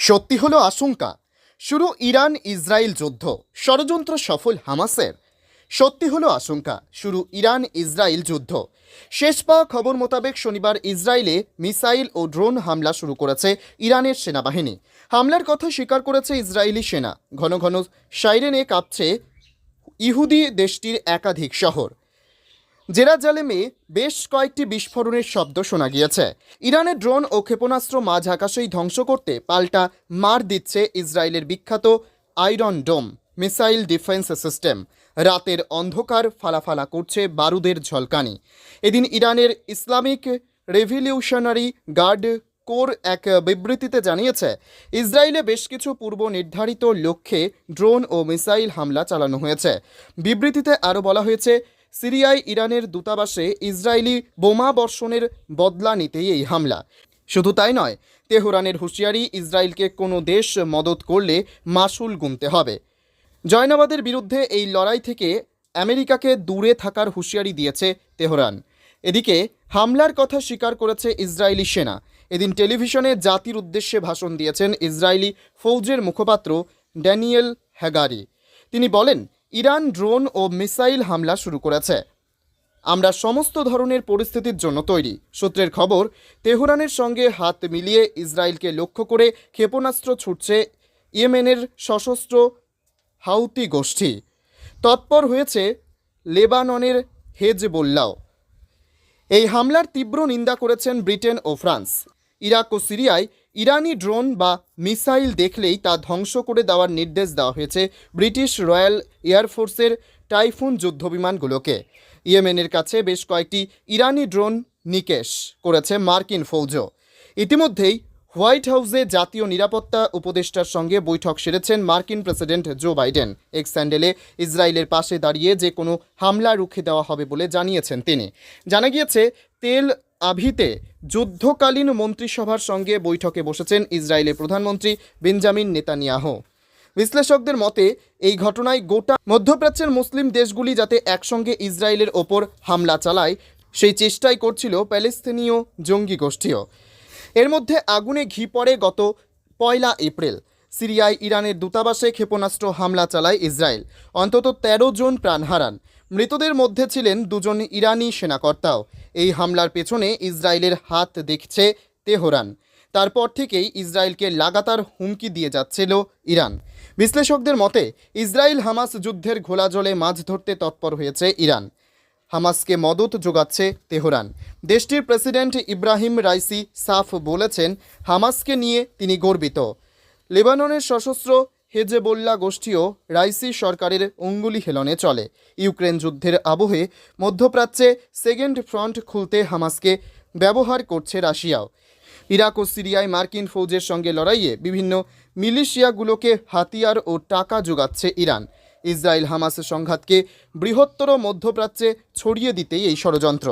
সত্যি হলো আশঙ্কা। শুরু ইরান ইসরায়েল যুদ্ধ। ষড়যন্ত্র সফল হামাসের। সত্যি হলো আশঙ্কা। শুরু ইরান ইসরায়েল যুদ্ধ। শেষ পাওয়া খবর মোতাবেক শনিবার ইসরায়েলে মিসাইল ও ড্রোন হামলা শুরু করেছে ইরানের সেনাবাহিনী। হামলার কথা স্বীকার করেছে ইসরায়েলি সেনা। ঘন ঘন সাইরেনে কাঁপছে ইহুদি দেশটির একাধিক শহর। জেরাজালেমে বেশ কয়েকটি বিস্ফোরণের শব্দ শোনা গিয়েছে। ইরানের ড্রোন ও ক্ষেপণাস্ত্র মাঝ আকাশেই ধ্বংস করতে পাল্টা মার দিচ্ছে ইসরায়েলের বিখ্যাত iron dome, missile defence system. রাতের অন্ধকার ফালাফালা করছে বারুদের ঝলকানি। এদিন ইরানের ইসলামিক রেভলিউশনারি গার্ড কোর এক বিবৃতিতে জানিয়েছে, ইসরায়েলে বেশ কিছু পূর্ব নির্ধারিত লক্ষ্যে ড্রোন ও মিসাইল হামলা চালানো হয়েছে। বিবৃতিতে আরও বলা হয়েছে সিরিয়ায় ইরানের দূতাবাসে ইসরায়েলি বোমা বর্ষণের বদলা নিতেই এই হামলা। শুধু তাই নয়, তেহরানের হুঁশিয়ারি ইসরায়েলকে কোনো দেশ মদত করলে মাসুল গুনতে হবে। জয়নাবাদের বিরুদ্ধে এই লড়াই থেকে আমেরিকাকে দূরে থাকার হুঁশিয়ারি দিয়েছে তেহরান। এদিকে হামলার কথা স্বীকার করেছে ইসরায়েলি সেনা। এদিন টেলিভিশনে জাতির উদ্দেশ্যে ভাষণ দিয়েছেন ইসরায়েলি ফৌজের মুখপাত্র ড্যানিয়েল হ্যাগারি। তিনি বলেন ইরান ড্রোন ও মিসাইল হামলা শুরু করেছে। আমরা সমস্ত ধরনের পরিস্থিতির জন্য তৈরি। সূত্রের খবর, তেহরানের সঙ্গে হাত মিলিয়ে ইসরায়েলকে লক্ষ্য করে ক্ষেপণাস্ত্র ছুটছে ইয়েমেনের সশস্ত্র হাউতি গোষ্ঠী। তৎপর হয়েছে লেবাননের হেজবোল্লাও। এই হামলার তীব্র নিন্দা করেছেন ব্রিটেন ও ফ্রান্স। ইরাক ও সিরিয়ায় ইরানি ড্রোন বা মিসাইল দেখলেই তা ধ্বংস করে দেওয়ার নির্দেশ দেওয়া হয়েছে ব্রিটিশ রয়্যাল এয়ারফোর্সের টাইফুন যুদ্ধবিমানগুলোকে। ইয়েমেনের কাছে বেশ কয়েকটি ইরানি ড্রোন নিকেশ করেছে মার্কিন ফৌজও। ইতিমধ্যেই হোয়াইট হাউসে জাতীয় নিরাপত্তা উপদেষ্টার সঙ্গে বৈঠক সেরেছেন মার্কিন প্রেসিডেন্ট জো বাইডেন। এক স্যান্ডেলে ইসরায়েলের পাশে দাঁড়িয়ে যে কোনো হামলা রুখে দেওয়া হবে বলে জানিয়েছেন তিনি। জানা গিয়েছে, তেল আভিতে যুদ্ধকালীন মন্ত্রিসভার সঙ্গে বৈঠকে বসেছেন ইসরায়েলের প্রধানমন্ত্রী বেঞ্জামিন নেতানিয়াহ। বিশ্লেষকদের মতে, এই ঘটনায় গোটা মধ্যপ্রাচ্যের মুসলিম দেশগুলি যাতে একসঙ্গে ইসরায়েলের ওপর হামলা চালায়, সেই চেষ্টাই করছিল প্যালেস্তিনীয় জঙ্গি গোষ্ঠীও। এর মধ্যে আগুনে ঘি পড়ে গত পয়লা এপ্রিল। সিরিয়ায় ইরানের দূতাবাসে ক্ষেপণাস্ত্র হামলা চালায় ইসরায়েল। অন্তত ১৩ জন প্রাণ হারান। মৃতদের মধ্যে ছিলেন দুজন ইরানি সেনাকর্তাও। এই হামলার পেছনে ইসরায়েলের হাত দেখছে তেহরান। তারপর থেকেই ইসরায়েলকে লাগাতার হুমকি দিয়ে যাচ্ছিল ইরান। বিশ্লেষকদের মতে, ইসরায়েল হামাস যুদ্ধের ঘোলা জলে মাছ ধরতে তৎপর হয়েছে ইরান। হামাসকে মদত যোগাচ্ছে তেহরান। দেশটির প্রেসিডেন্ট ইব্রাহিম রাইসি সাফ বলেছেন, হামাসকে নিয়ে তিনি গর্বিত। লেবাননের সশস্ত্র হেজেবোল্লা গোষ্ঠীও রাইসি সরকারের অঙ্গুলি হেলনে চলে। ইউক্রেন যুদ্ধের আবহে মধ্যপ্রাচ্যে সেকেন্ড ফ্রন্ট খুলতে হামাসকে ব্যবহার করছে রাশিয়াও। ইরাক ও সিরিয়ায় মার্কিন ফৌজের সঙ্গে লড়াইয়ে বিভিন্ন মিলিশিয়াগুলোকে হাতিয়ার ও টাকা যোগাচ্ছে ইরান। ইসরায়েল হামাস সংঘাতকে বৃহত্তর মধ্যপ্রাচ্যে ছড়িয়ে দিতেই এই ষড়যন্ত্র।